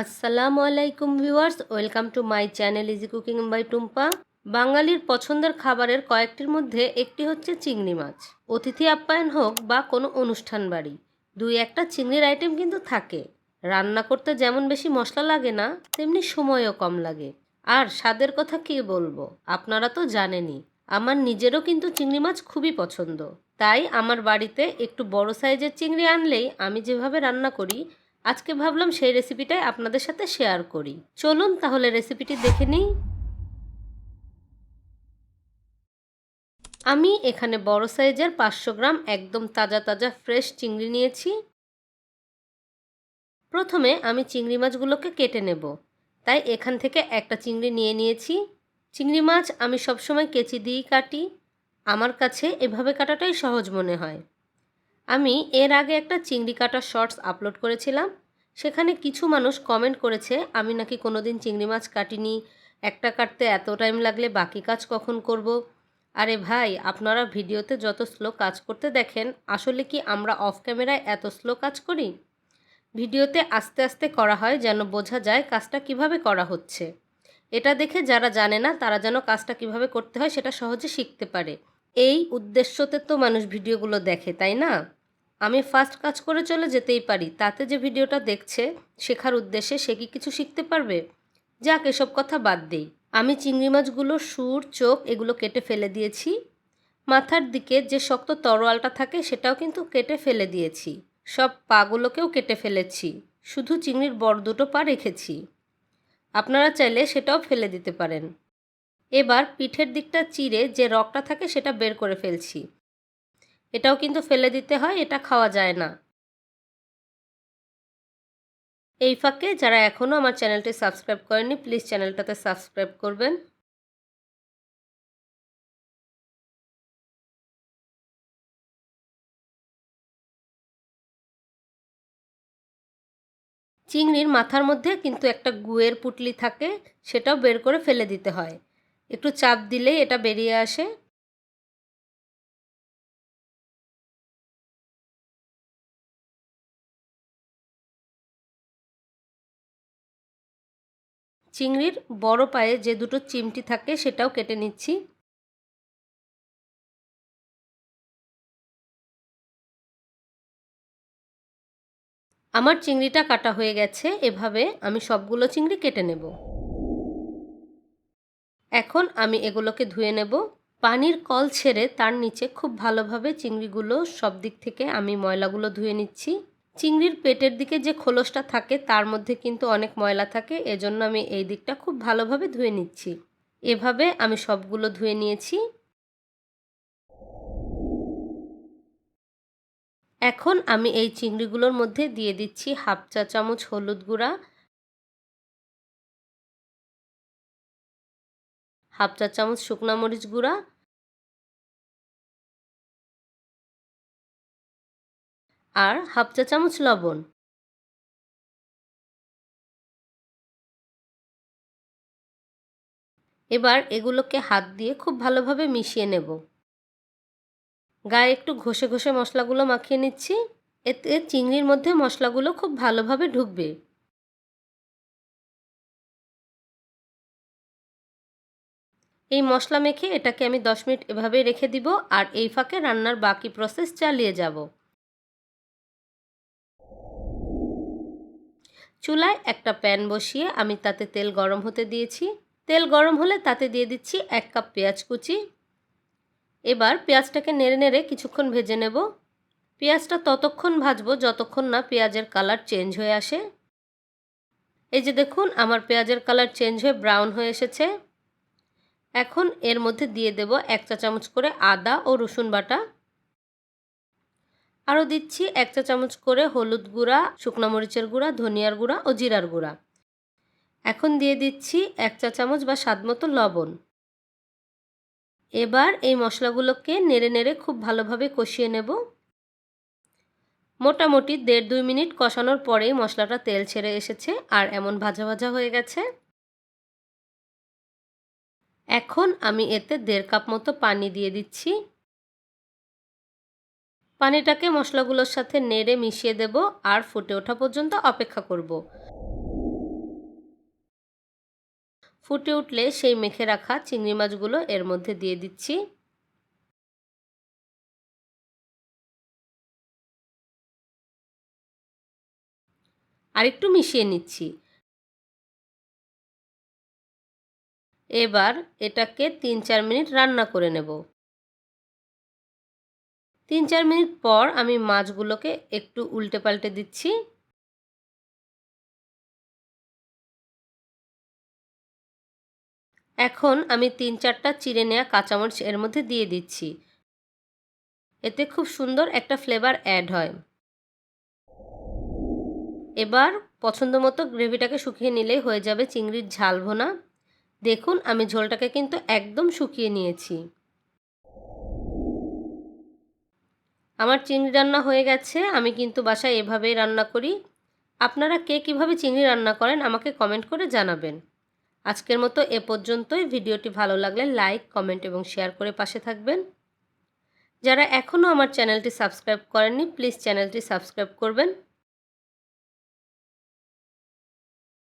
আসসালামু আলাইকুম viewers, welcome to my channel easy cooking by Tumpa. বাঙালির পছন্দের খাবারের কয়েকটির মধ্যে একটি হচ্ছে চিংড়ি মাছ। অতিথি আপ্যায়ন হোক বা কোনো অনুষ্ঠান বাড়ি, দুই একটা চিংড়ির আইটেম কিন্তু থাকে। রান্না করতে যেমন বেশি মশলা লাগে না, তেমনি সময়ও কম লাগে। আর স্বাদের কথা কি বলব? আপনারা তো জানেনই, আমার নিজেরও কিন্তু চিংড়ি মাছ খুবই পছন্দ। তাই আমার বাড়িতে একটু বড় সাইজের চিংড়ি আনলেই আমি যেভাবে রান্না করি আজকে ভাবলাম সেই রেসিপিটাই আপনাদের সাথে শেয়ার করি। চলুন তাহলে রেসিপিটি দেখে নিই। আমি এখানে বড় সাইজের পাঁচশো গ্রাম একদম তাজা তাজা ফ্রেশ চিংড়ি নিয়েছি। প্রথমে আমি চিংড়ি মাছগুলোকে কেটে নেব। তাই এখান থেকে একটা চিংড়ি নিয়ে নিয়েছি। চিংড়ি মাছ আমি সবসময় কেচি দিয়েই কাটি। আমার কাছে এভাবে কাটাটাই সহজ মনে হয়। আমি এর আগে একটা চিংড়ি কাটার শর্টস আপলোড করেছিলাম। সেখানে কিছু মানুষ কমেন্ট করেছে, আমি নাকি কোনো দিন চিংড়ি মাছ কাটিনি, একটা কাটতে এত টাইম লাগলে বাকি কাজ কখন করব। আরে ভাই, আপনারা ভিডিওতে যত স্লো কাজ করতে দেখেন, আসলে কি আমরা অফ ক্যামেরায় এত স্লো কাজ করি? ভিডিওতে আস্তে আস্তে করা হয় যেন বোঝা যায় কাজটা কীভাবে করা হচ্ছে। এটা দেখে যারা জানে না, তারা যেন কাজটা কীভাবে করতে হয় সেটা সহজে শিখতে পারে। এই উদ্দেশ্যতে তো মানুষ ভিডিওগুলো দেখে, তাই না? আমি ফার্স্ট কাজ করে চলে যেতেই পারি, তাতে যে ভিডিওটা দেখছে, শেখার উদ্দেশ্যে সে কি কিছু শিখতে পারবে? যাক, এসব কথা বাদ দেই। আমি চিংড়ি মাছগুলো, সুর, চোখ, এগুলো কেটে ফেলে দিয়েছি। মাথার দিকে যে শক্ত তরোয়ালটা থাকে, সেটাও কিন্তু কেটে ফেলে দিয়েছি। সব পাগুলোকেও কেটে ফেলেছি। শুধু চিংড়ির বড় দুটো পা রেখেছি। আপনারা চাইলে সেটাও ফেলে দিতে পারেন। এবার পিঠের দিকটা চিরে যে রকটা থাকে সেটা বের করে ফেলছি। এটাও কিন্তু ফেলে দিতে হয়, এটা খাওয়া যায় না। এই ফাঁকে যারা এখনও আমার চ্যানেলটি সাবস্ক্রাইব করেনি প্লিজ চ্যানেলটাতে সাবস্ক্রাইব করবেন। চিংড়ির মাথার মধ্যে কিন্তু একটা গুয়ের পুটলি থাকে, সেটাও বের করে ফেলে দিতে হয়। একটু চাপ দিলেই এটা বেরিয়ে আসে। চিংড়ির বড় পায়ে যে দুটো চিমটি থাকে সেটাও কেটে নিচ্ছি। আমার চিংড়িটা কাটা হয়ে গেছে, এভাবে আমি সবগুলো চিংড়ি কেটে নেব। এখন আমি এগুলোকে ধুয়ে নেব। পানির কল ছেড়ে তার নিচে খুব ভালোভাবে চিংড়িগুলো সব দিক থেকে আমি ময়লাগুলো ধুয়ে নিচ্ছি। চিংড়ির পেটের দিকে যে খোলসটা থাকে তার মধ্যে কিন্তু অনেক ময়লা থাকে, এজন্য আমি এই দিকটা খুব ভালোভাবে ধুয়ে নিচ্ছি। এভাবে আমি সবগুলো ধুয়ে নিয়েছি। এখন আমি এই চিংড়িগুলোর মধ্যে দিয়ে দিচ্ছি হাফ চা চামচ হলুদ গুঁড়া হাফ চা চামচ শুকনা মরিচ গুঁড়া, আর হাফ চা চামচ লবণ। এবার এগুলোকে হাত দিয়ে খুব ভালোভাবে মিশিয়ে নেব। গায়ে একটু ঘষে ঘষে মশলাগুলো মাখিয়ে নিচ্ছি। এতে চিংড়ির মধ্যে মশলাগুলো খুব ভালোভাবে ঢুকবে। এই মশলা মেখে এটাকে আমি দশ মিনিট এভাবে রেখে দিব আর এই ফাঁকে রান্নার বাকি প্রসেস চালিয়ে যাব। চুলায় একটা প্যান বসিয়ে আমি তাতে তেল গরম হতে দিয়েছি। তেল গরম হলে তাতে দিয়ে দিচ্ছি এক কাপ পেঁয়াজ কুচি। এবার পেঁয়াজটাকে নেড়ে নেড়ে কিছুক্ষণ ভেজে নেব। পেঁয়াজটা ততক্ষণ ভাজবো যতক্ষণ না পেঁয়াজের কালার চেঞ্জ হয়ে আসে। এই যে দেখুন, আমার পেঁয়াজের কালার চেঞ্জ হয়ে ব্রাউন হয়ে এসেছে। এখন এর মধ্যে দিয়ে দেব এক চা চামচ করে আদা ও রসুন বাটা। আরও দিচ্ছি এক চা চামচ করে হলুদ গুঁড়া, শুকনো মরিচের গুঁড়া, ধনিয়ার গুঁড়া ও জিরার গুঁড়া। এখন দিয়ে দিচ্ছি এক চা চামচ বা স্বাদ মতো লবণ। এবার এই মশলাগুলোকে নেড়ে নেড়ে খুব ভালোভাবে কষিয়ে নেব। মোটামুটি দেড় দুই মিনিট কষানোর পরেই মশলাটা তেল ছেড়ে এসেছে আর এমন ভাজা ভাজা হয়ে গেছে। এখন আমি এতে দেড় কাপ মতো পানি দিয়ে দিচ্ছি। পানিটাকে মশলাগুলোর সাথে নেড়ে মিশিয়ে দেব আর ফুটে ওঠা পর্যন্ত অপেক্ষা করব। ফুটে উঠলে সেই মেখে রাখা চিংড়ি মাছগুলো এর মধ্যে দিয়ে দিচ্ছি। আরেকটু মিশিয়ে নিচ্ছি। এবার এটাকে তিন চার মিনিট রান্না করে নেব। তিন চার মিনিট পর আমি মাছগুলোকে একটু উল্টে পাল্টে দিচ্ছি। এখন আমি তিন চারটা চিড়ে নেওয়া কাঁচামরিচ এর মধ্যে দিয়ে দিচ্ছি। এতে খুব সুন্দর একটা ফ্লেভার অ্যাড হয়। এবার পছন্দ মতো গ্রেভিটাকে শুকিয়ে নিলেই হয়ে যাবে চিংড়ির ঝাল ভোনা। দেখুন, আমি ঝোলটাকে কিন্তু একদম শুকিয়ে নিয়েছি। আমার চিংড়ি রান্না হয়ে গেছে, আমি কিন্তু বাসায় এভাবেই রান্না করি। আপনারা কে কীভাবে চিংড়ি রান্না করেন আমাকে কমেন্ট করে জানাবেন। আজকের মতো এ পর্যন্তই। ভিডিওটি ভালো লাগলে লাইক, কমেন্ট এবং শেয়ার করে পাশে থাকবেন। যারা এখনও আমার চ্যানেলটি সাবস্ক্রাইব করেননি, প্লিজ চ্যানেলটি সাবস্ক্রাইব করবেন।